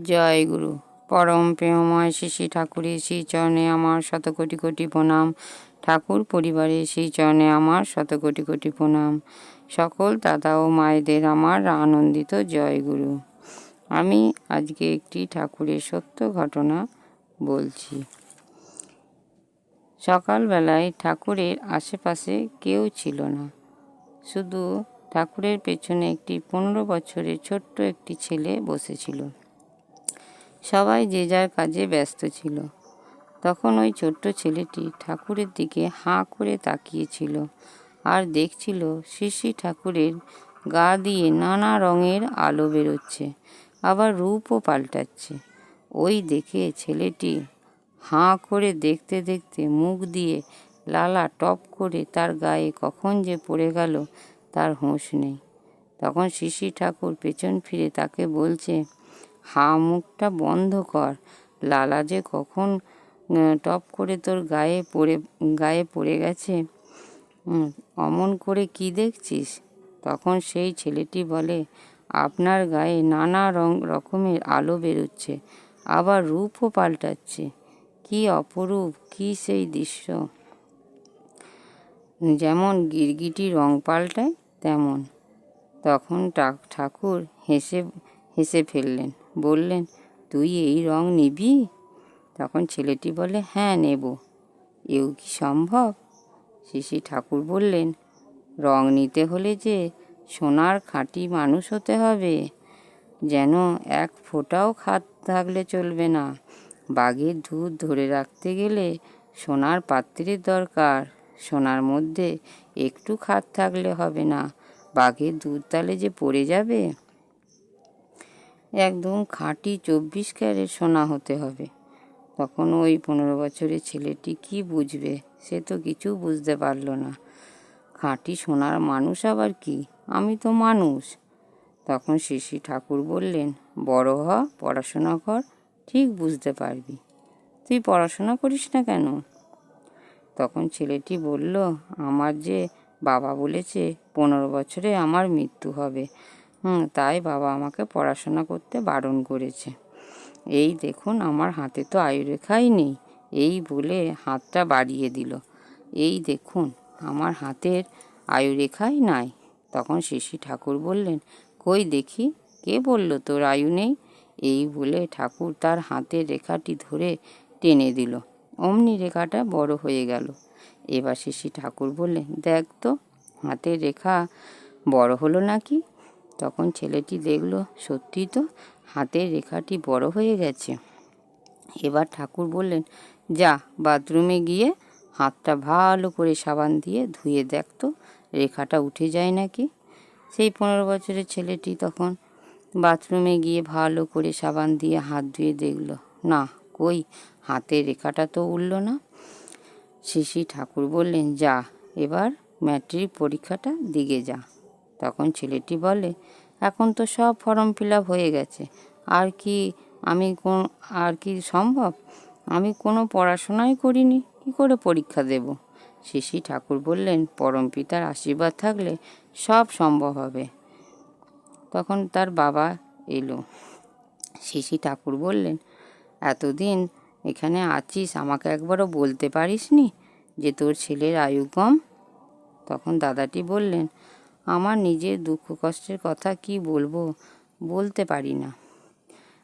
জয় গুরু। পরম প্রেমময় শ্রী ঠাকুরের সেই চরণে আমার শত কোটি কোটি প্রণাম। ঠাকুর পরিবারের সেই চরণে আমার শত কোটি কোটি প্রণাম। সকল দাদা ও মায়েদের আমার আনন্দিত জয় গুরু। আমি আজকে একটি ঠাকুরের সত্য ঘটনা বলছি। সকালবেলায় ঠাকুরের আশেপাশে কেউ ছিল না। শুধু ঠাকুরের পেছনে একটি পনেরো বছরের ছোট্ট একটি ছেলে বসেছিল। সবাই যে যার কাজে ব্যস্ত ছিল। তখন ওই ছোট্ট ছেলেটি ঠাকুরের দিকে হাঁ করে তাকিয়েছিল আর দেখছিল শ্রী ঠাকুরের গা দিয়ে নানা রঙের আলো বেরোচ্ছে, আবার রূপও পাল্টাচ্ছে। ওই দেখে ছেলেটি হাঁ করে দেখতে দেখতে মুখ দিয়ে লালা টপ করে তার গায়ে কখন যে পড়ে গেল তার হুঁশ নেই। তখন শিশি ঠাকুর পেছন ফিরে তাকে বলছে হা মুখটা বন্ধ কর। লালা যে কখন টপ করে তোর গায়ে পড়ে গায়ে পড়ে গেছে। অমন করে কি দেখছিস? তখন সেই ছেলেটি বলে, আপনার গায়ে নানা রং রকমের আলো বেরোচ্ছে, আবার রূপও পাল্টাচ্ছে। কি অপরূপ, কি সেই দৃশ্য। যেমন গিরগিটি রং পাল্টায়, তেমন। তখন ঠাকুর হেসে হেসে ফেললেন। বললেন, তুই এই রং নিবি? তখন ছেলেটি বলে হ্যাঁ নেব। এও কি সম্ভব? শিশি ঠাকুর বললেন, রং নিতে হলে যে সোনার খাঁটি মানুষ হতে হবে, যেন এক ফোঁটাও খাত থাকলে চলবে না। বাঘের দুধ ধরে রাখতে গেলে সোনার পাত্রের দরকার, সোনার মধ্যে একটু খাত থাকলে হবে না। বাঘের দুধ তালে যে পড়ে যাবে একদম খাঁটি চব্বিশ ক্যারেট সোনা হতে হবে। তখন ওই পনেরো বছরের ছেলেটি কি বুঝবে? সে তো কিছু বুঝতে পারল না। খাঁটি সোনার মানুষ আবার কি? আমি তো মানুষ। তখন শিশি ঠাকুর বললেন, বড় হ, পড়াশোনা কর, ঠিক বুঝতে পারবি। তুই পড়াশোনা করিস না কেন? তখন ছেলেটি বলল, আমার যে বাবা বলেছে, পনেরো বছরে আমার মৃত্যু হবে। হুম, তাই বাবা আমাকে পড়াশোনা করতে বারণ করেছে। এই দেখুন, আমার হাতে তো আয়ুরেখাই নেই। এই বলে হাতটা বাড়িয়ে দিল। এই দেখুন, আমার হাতের আয়ুরেখাই নাই। তখন শিশি ঠাকুর বললেন, কই দেখি, কে বলল তোর আয়ু নেই? এই বলে ঠাকুর তার হাতের রেখাটি ধরে টেনে দিল। অমনি রেখাটা বড় হয়ে গেল। এবার শিশি ঠাকুর বললেন, দেখ তো, হাতের রেখা বড় হলো নাকি? তখন ছেলেটি দেখল সত্যি তো? হাতের রেখাটি বড় হয়ে গেছে। এবার ঠাকুর বললেন, যা, বাথরুমে গিয়ে হাতটা ভালো করে সাবান দিয়ে ধুয়ে দেখতো রেখাটা উঠে যায় নাকি? সেই পনেরো বছরের ছেলেটি তখন বাথরুমে গিয়ে ভালো করে সাবান দিয়ে হাত ধুয়ে দেখল, না, কই? হাতের রেখাটা তো উঠল না। শিশি ঠাকুর বললেন, যা, এবার ম্যাট্রিক পরীক্ষাটা দিকে যা। তখন ছেলেটি বলে, এখন তো সব ফর্ম ফিল হয়ে গেছে। আর কি আমি কোন, আর কি সম্ভব? আমি কোনো পড়াশোনাই করিনি, কি করে পরীক্ষা দেব? শিশি ঠাকুর বললেন, পরম পিতার আশীর্বাদ থাকলে সব সম্ভব হবে। তখন তার বাবা এলো। শিশি ঠাকুর বললেন, এতদিন এখানে আছিস, আমাকে একবারও বলতে পারিস নি যে তোর ছেলের আয়ু কম? তখন দাদাটি বললেন আমার নিজের দুঃখ কষ্টের কথা কি বলব? বলতে পারি না।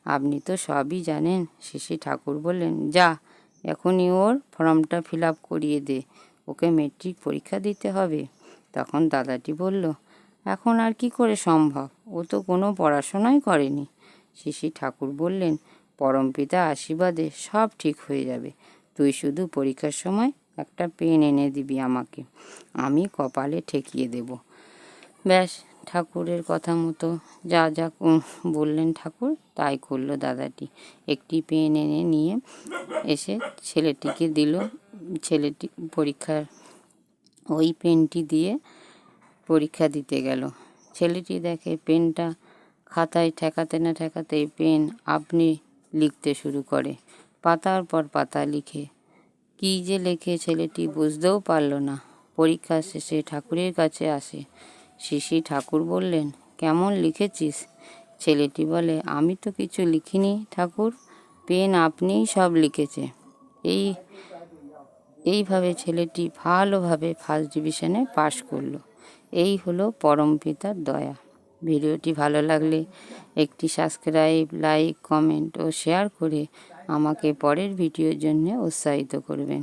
আপনি তো সবই জানেন, শিশি ঠাকুর বললেন, যা, এখনই ওর ফর্মটা ফিল আপ করিয়ে দে, ওকে মেট্রিক পরীক্ষা দিতে হবে। তখন দাদাটি বলল, এখন আর কি করে সম্ভব? ও তো কোনো পড়াশোনাই করেনি। শিশি ঠাকুর বললেন পরমপিতা আশীর্বাদে সব ঠিক হয়ে যাবে। তুই শুধু পরীক্ষার সময় একটা পেন এনে দিবি আমাকে। আমি কপালে ঠেকিয়ে দেব। ব্যাস, ঠাকুরের কথা মতো যা যা বললেন ঠাকুর, তাই করল দাদাটি। একটি পেন এনে নিয়ে এসে ছেলেটিকে দিল। ছেলেটি পরীক্ষার, ওই পেনটি দিয়ে পরীক্ষা দিতে গেল। ছেলেটি দেখে পেনটা খাতায় ঠেকাতে না ঠেকাতে পেন আপনি লিখতে শুরু করে। পাতার পর পাতা লিখে। কী যে লেখে ছেলেটি বুঝতেও পারল না। পরীক্ষা শেষে ঠাকুরের কাছে আসে। শিশি ঠাকুর বললেন, কেমন লিখেছিস? ছেলেটি বলে, আমি তো কিছু লিখিনি ঠাকুর, পেন আপনিই সব লিখেছে। এই, এইভাবে ছেলেটি ভালোভাবে ফার্স্ট ডিভিশনে পাশ করল। এই হলো পরম পিতার দয়া। ভিডিওটি ভালো লাগলে একটি সাবস্ক্রাইব লাইক কমেন্ট ও শেয়ার করে আমাকে পরের ভিডিওর জন্য উৎসাহিত করবেন।